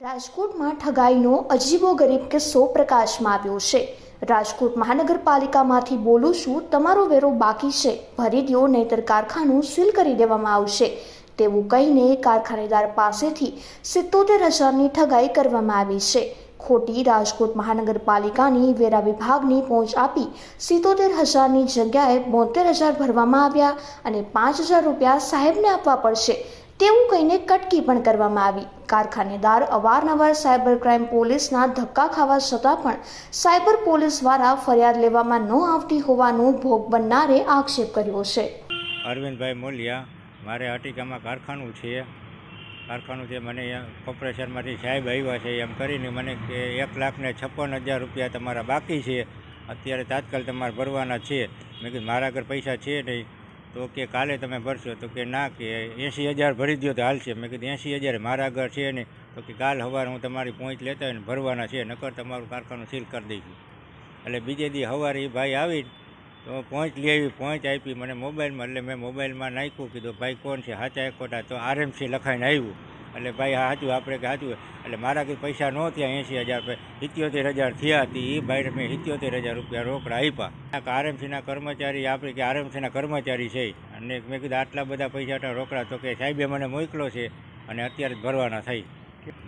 રાજકોટમાં ઠગાઈનો અજીબો ગરીબ કિસ્સો પ્રકાશમાં આવ્યો છે. રાજકોટ મહાનગરપાલિકામાંથી બોલું છું, તમારો વેરો બાકી છે. ભરી દો, નહીતર કારખાનું સીલ કરી દેવામાં આવશે. તેવું કહીને કારખાનેદાર પાસેથી સિત્તોતેર હજારની ઠગાઈ કરવામાં આવી છે. ખોટી રાજકોટ મહાનગરપાલિકાની વેરા વિભાગની પહોંચ આપી સિત્તોતેર હજારની જગ્યાએ બોતેર હજાર ભરવામાં આવ્યા અને પાંચ હજાર રૂપિયા સાહેબને આપવા પડશે. તેવું કહીને કટકી પણ કરવામાં આવી. કારખાનેદાર અવારનવાર સાયબર ક્રાઇમ પોલીસના ધક્કા ખાવા છતાં પણ સાયબર પોલીસ દ્વારા ફરિયાદ લેવામાં ન આવતી હોવાનું ભોગ બનનારે આક્ષેપ કર્યો છે. અરવિંદભાઈ મોલિયા, મારે અટિકામાં કારખાનું છે. કારખાનું છે, મને કોર્પોરેશનમાંથી સાહેબ આવ્યા છે, એમ કરીને મને કે એક લાખને છપ્પન હજાર રૂપિયા તમારા બાકી છે. અત્યારે તાત્કાલ તમારે ભરવાના છે. મેં કીધું, મારા આગળ પૈસા છે નહીં. તો કે કાલે તમે ભરશો, તો કે ના, કે એંશી હજાર ભરી દો તો હાલશે. મેં કીધું એંસી હજાર મારા આગળ છે નહીં તો કે કાલ સવારે હું તમારી પહોંચ લેતા હોય ને, ભરવાના છે, નકર તમારું કારખાનું સીલ કરી દઈશું. એટલે બીજે દી સવારે એ ભાઈ આવી, તો પહોંચ લઈ આવી પહોંચ આપી મને મોબાઈલમાં, એટલે મેં મોબાઈલમાં નાખ્યું, કીધું, ભાઈ, કોણ છે? સાચા એકોટા તો આરએમસી લખાઈને આવ્યું. એટલે ભાઈ સાચું, આપણે કે સાચું એટલે મારા કંઈ પૈસા ન થયા એંસી હજાર સિત્યોતેર હજાર થયા હતી એ ભાઈને મેં સિત્યોતેર હજાર રૂપિયા રોકડા આપ્યા. આરએમસીના કર્મચારી, આપણે કે આરએમસીના કર્મચારી છે અને મેં કીધું આટલા બધા પૈસા રોકડા, તો કે સાહેબે મને મોકલો છે, અને અત્યારે જ ભરવાના થઈ.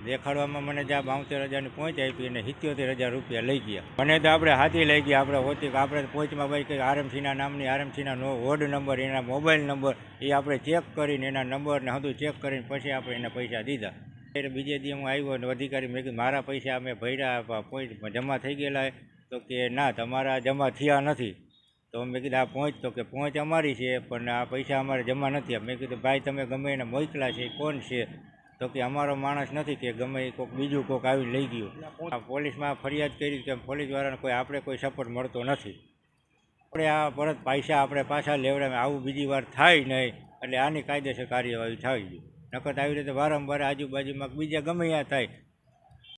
દેખાડવામાં મને જ્યાં બાવતેર હજારની પહોંચ આપી અને સિત્યોતેર હજાર રૂપિયા લઈ ગયા. મને તો આપણે હાથી લઈ ગયા, આપણે હોતી આપણે પહોંચમાં ભાઈ કે આરએમસીના નામની, આરએમસીના વોર્ડ નંબર એના મોબાઈલ નંબર એ આપણે ચેક કરીને એના નંબરને હતું ચેક કરીને પછી આપણે એને પૈસા દીધા. એટલે બીજે દી હું આવ્યો અને અધિકારી મેં કીધું, મારા પૈસા અમે ભર્યા પોઈન્ટ જમા થઈ ગયેલા. તો કે, ના, તમારા જમા થયા નથી. તો મેં કીધું, આ પહોંચ, તો કે પહોંચ અમારી છે, પણ આ પૈસા અમારે જમા નથી. મેં કીધું, ભાઈ, તમે ગમે એને મોકલા છે કોણ છે? તો કે અમારો માણસ નથી કે ગમે એ કોઈક બીજું કોઈક આવી લઈ ગયું. પોલીસમાં ફરિયાદ કરી કે પોલીસવાળાને કોઈ આપણે કોઈ સપોર્ટ મળતો નથી. આપણે આ પરત પૈસા આપણે પાછા લેવડાવે આવું બીજી વાર થાય નહીં, એટલે આની કાયદેસર કાર્યવાહી જોઈએ નકર આવી રીતે વારંવાર આજુબાજુમાં બીજા ગમે ત્યાં થાય